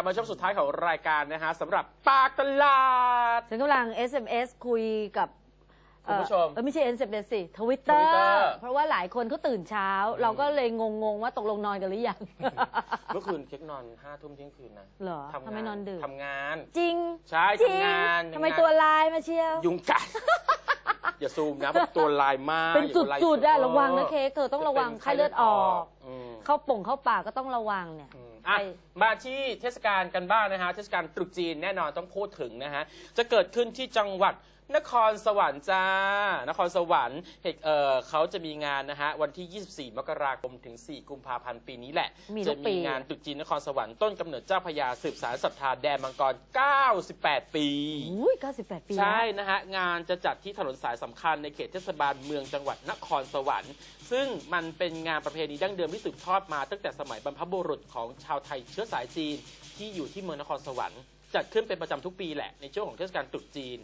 ลับมาช่วงสุดท้ายของรายการนะฮะสำหรับปากตลาด ฉันกำลัง SMS คุยกับคุณผู้ชมเออไม่ใช่ SMS สิทวิตเตอ Twitter ร์เพราะว่าหลายคนเขาตื่นเช้า เราก็เลยงงๆว่าตกลงนอนกันหรือยัง เมื่อคืนเค้กนอนห้าทุ่มเที่ยงคืนนะเหรอทำทำไมงานนอนดึก ทำงาน จริงใช่จริงทำงานทำไมงาน ตัวลายมาเชียว ยุงกัด อย่าซูมนะเพราะตัวลายมากเป็นอย่าไล่จุดๆอะเออระวังนะเค้กเธอต้องระวังจป็นไข้เลือดออกอืมเข้าป่งเข้าปากก็ต้องระวังเนี่ย อืมอะไปมาที่เทศกาลกันบ้างนะฮะเทศกาลตรุษจีนแน่นอนต้องพูดถึงนะฮะจะเกิดขึ้นที่จังหวัดนครสวรรค์จ้า นครสวรรค์เหตุเออเขาจะมีงานนะฮะวันที่ 24 มกราคมถึง 4 กุมภาพันธ์ปีนี้แหละมีทุจะกปีมีงานตรุษจีนนครสวรรค์ต้นกำเนิดเจ้าพระยาสืบสารศรัทธาแดนมังกร 98 ปีอุ้ย98 ปี ใช่แล้วนะฮะ งานจะจัดที่ถนนสายสำคัญในเขตเทศบาลเมืองจังหวัดนครสวรรค์ ซึ่งมันเป็นงานประเพณีดั้งเดิมที่สืบทอดมาตั้งแต่สมัยบรรพบุรุษของชาวไทยเชื้อสายจีนที่อยู่ที่เมืองนครสวรรค์จัดขึ้นเป็นประจำทุกปีแหละในช่วงของเทศกาลตรุษจีน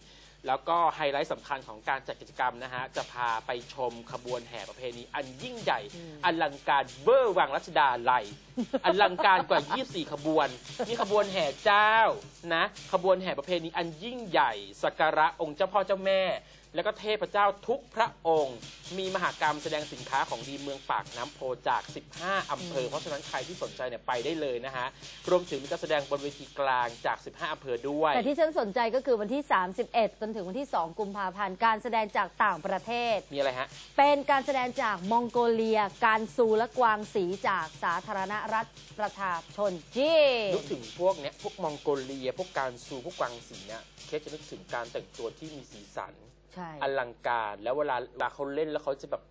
แล้วก็ไฮไลท์สำคัญของการจัดกิจกรรมนะฮะจะพาไปชมขบวนแห่ประเพณีอันยิ่งใหญ่อลังการเวอร์วังรัชดาลัยอลังการกว่า 24 ขบวน มีขบวนแห่เจ้านะ ขบวนแห่ประเพณีอันยิ่งใหญ่สักการะองค์เจ้าพ่อเจ้าแม่ แล้วก็เทพเจ้าทุกพระองค์ มีมหากรรมแสดงสินค้าของดีเมืองปากน้ำโพจาก 15 อำเภอ เพราะฉะนั้นใครที่สนใจเนี่ยไปได้เลยนะฮะ รวมถึงมีการแสดงบนเวทีกลางจาก 15 อำเภอด้วย แต่ที่ฉันสนใจก็คือวันที่ 31 จนถึงวันที่ 2 กุมภาพันธ์ การแสดงจากต่างประเทศ มีอะไรฮะ เป็นการแสดงจากมองโกเลีย การซูและกวางสีจากสาธารณรัฐประชาชนจีนนึกถึงพวกเนี้ยพวกมองโกเลีย พวกการซูพวกกวางสีเนี่ยเคสจะนึกถึงการแต่งตัวที่มีสีสัน ใช่ อลังการแล้วเวลาเวลาเขาเล่นแล้วเขาจะแบบ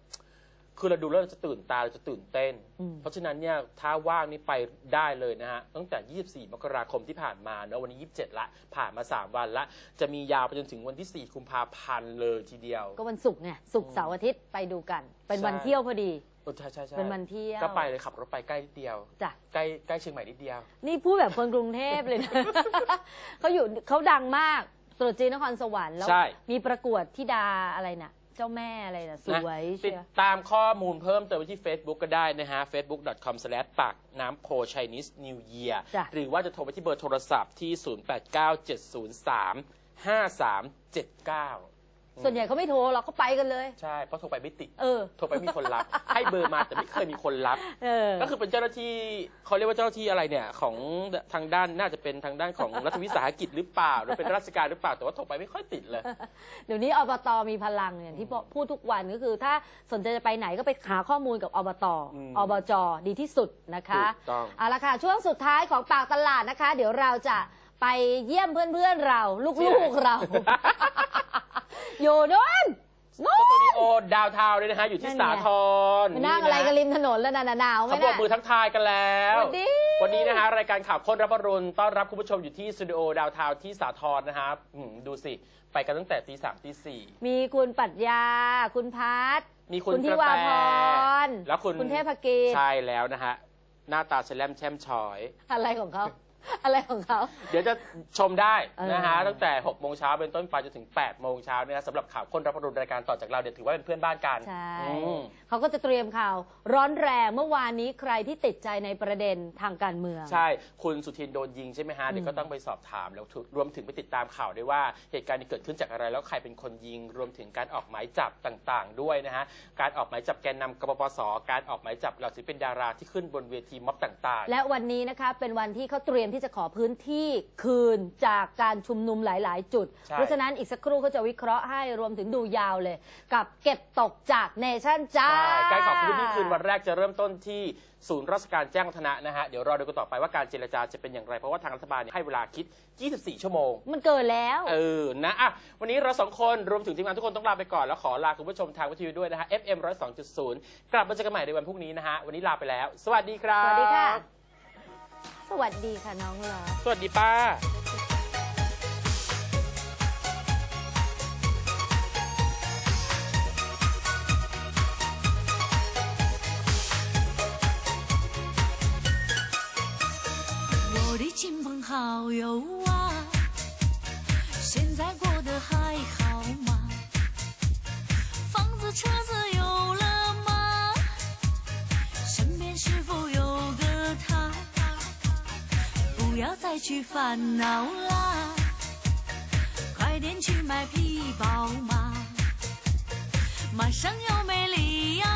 คือเราดูแล้วเราจะตื่นตาเราจะตื่นเต้น อืม เพราะฉะนั้นเนี่ยถ้าว่างนี่ไปได้เลยนะฮะตั้งแต่ 24 มกราคมที่ผ่านมาเนอะวันนี้ 27 ละ ผ่านมา 3 วันละ จะมียาวไปจนถึงวันที่ 4 กุมภาพันธ์เลยทีเดียว ก็วันศุกร์ไงศุกร์เสาร์อาทิตย์ไปดูกัน เป็นวันใช่ เที่ยวพอดี เออใช่ใช่ใช่เป็นวันเที่ยว ก็ไปเลยขับรถไปใกล้นิดเดียว จ้ะ ใกล้ใกล้เชียงใหม่นิดเดียว นี่พูดแบบคนกรุงเทพเลยนะ เขาอยู่เขาดังมาก ตรุษจีนนครสวรรค์แล้ว ใช่ มีประกวดธิดาอะไรน่ะ เจ้าแม่อะไรน่ะสวยนะเชีติดยว ตามข้อมูลเพิ่มเติมไปที่ Facebook ก็ได้นะฮะ facebook.com s l a s h ปากน้ำโพ Chinese New Year จ้ะ หรือว่าจะโทรไปที่เบอร์โทรศัพท์ที่ 0897035379 ส่วนใหญ่เขาไม่โทรหรอกเขาไปกันเลย ใช่เพราะโทรไปไม่ติดเออ โทรไปมีคนรับ ให้เบอร์มาแต่ไม่เคยมีคนรับ เออ ก็คือเป็นเจ้าหน้าที่เขาเรียกว่าเจ้าหน้าที่อะไรเนี่ยของทางด้านน่าจะเป็นทางด้านของรัฐวิสาหกิจหรือเปล่าหรือเป็นราชการหรือเปล่าแต่ว่าโทรไปไม่ค่อยติดเลย เดี๋ยวนี้อบตมีพลังอย่างที่พูดทุกวันก็คือ ถ้าสนใจจะไปไหนก็ไปหาข้อมูลกับอบตอืมอบจดีที่สุดนะคะถูกต้อง เอาละค่ะช่วงสุดท้ายของปากตลาดนะคะ เดี๋ยวเราจะไปเยี่ยมเพื่อนๆเรา ลูกๆเรา อยู่นู้นสตูดิโอดาวเทาวน์เลยนะฮะ อยู่ที่นั่นไง สาทรไปนั่งอะไรกันริมถนนแล้วนะหนาวไหมเขาบอน่ะกมือทักทายกันแล้ว สวัสดี วันนี้นะฮะ รายการข่าวคนรับปรุณต้อนรับคุณผู้ชมอยู่ที่สตูดิโอดาวเทาวน์ที่สาทรนะครับอืมดูสิ ไปกันตั้งแต่ตีสามตีสี่ มีคุณปรัชญาคุณพัฒน์มีคุณคุณทิกระวาแตพรแล้วคุณ คุณเทพกิจใช่แล้วนะฮะ หน้าตาแฉลมแช่มชอย อะไรของเขา อะไรของเขา เดี๋ยวจะชมได้นะฮะ เออตั้งแต่6โมงเช้าเป็นต้นไปจนถึง8โมงเช้าเนี่ยนะสำหรับข่าวคนรับปรุณรายการต่อจากเราเดี๋ยวถือว่าเป็นเพื่อนบ้านกันใช่ อืม เขาก็จะเตรียมข่าวร้อนแรงเมื่อวานนี้ใครที่ติดใจในประเด็นทางการเมือง ใช่ คุณสุทินโดนยิงใช่ไหมฮะ เดี๋ยวก็ต้องไปสอบถามแล้วถึงรวมถึงไปติดตามข่าวด้วยว่าเหตุการณ์นี้เกิดขึ้นจากอะไรแล้วใครเป็นคนยิง รวมถึงการออกหมายจับต่างๆ ด้วยนะฮะ การออกหมายจับแกนนำกบปส การออกหมายจับเหล่าศิลปินดาราที่ขึ้นบนเวทีม็อบต่างๆ และวันนี้นะคะเป็นวันที่เขาเตรียมที่จะขอพื้นที่คืนจากการชุมนุมหลาย ๆ จุดใช่เพราะฉะนั้นอีกสักครู่เขาจะวิเคราะห์ให้รวมถึงดูยาวเลย กับเก็บตกจากเนชั่นจ้าใช่การขอพื้นที่คืนวันแรกจะเริ่มต้นที่ศูนย์ราชการแจ้งวัฒนะนะฮะ เดี๋ยวรอดูกันต่อไปว่าการเจรจาจะเป็นอย่างไร เพราะว่าทางรัฐบาลเนี่ยให้เวลาคิด 24 ชั่วโมง มันเกินแล้ว เออ นะอะวันนี้เราสองคนรวมถึงทีมงานทุกคนต้องลาไปก่อน แล้วขอลาคุณผู้ชมทางวิทยุด้วยนะฮะ FM 102.0 กลับมาเจอกันใหม่ในวันพรุ่งนี้นะฮะ วันนี้ลาไปแล้ว สวัสดีครับ สวัสดีค่ะ สวัสดีค่ะน้องเหรอสวัสดีป้า 好友啊，现在过得还好吗？房子车子有了吗？身边是否有个他？不要再去烦恼啦。快点去买匹宝马，马上有美丽呀，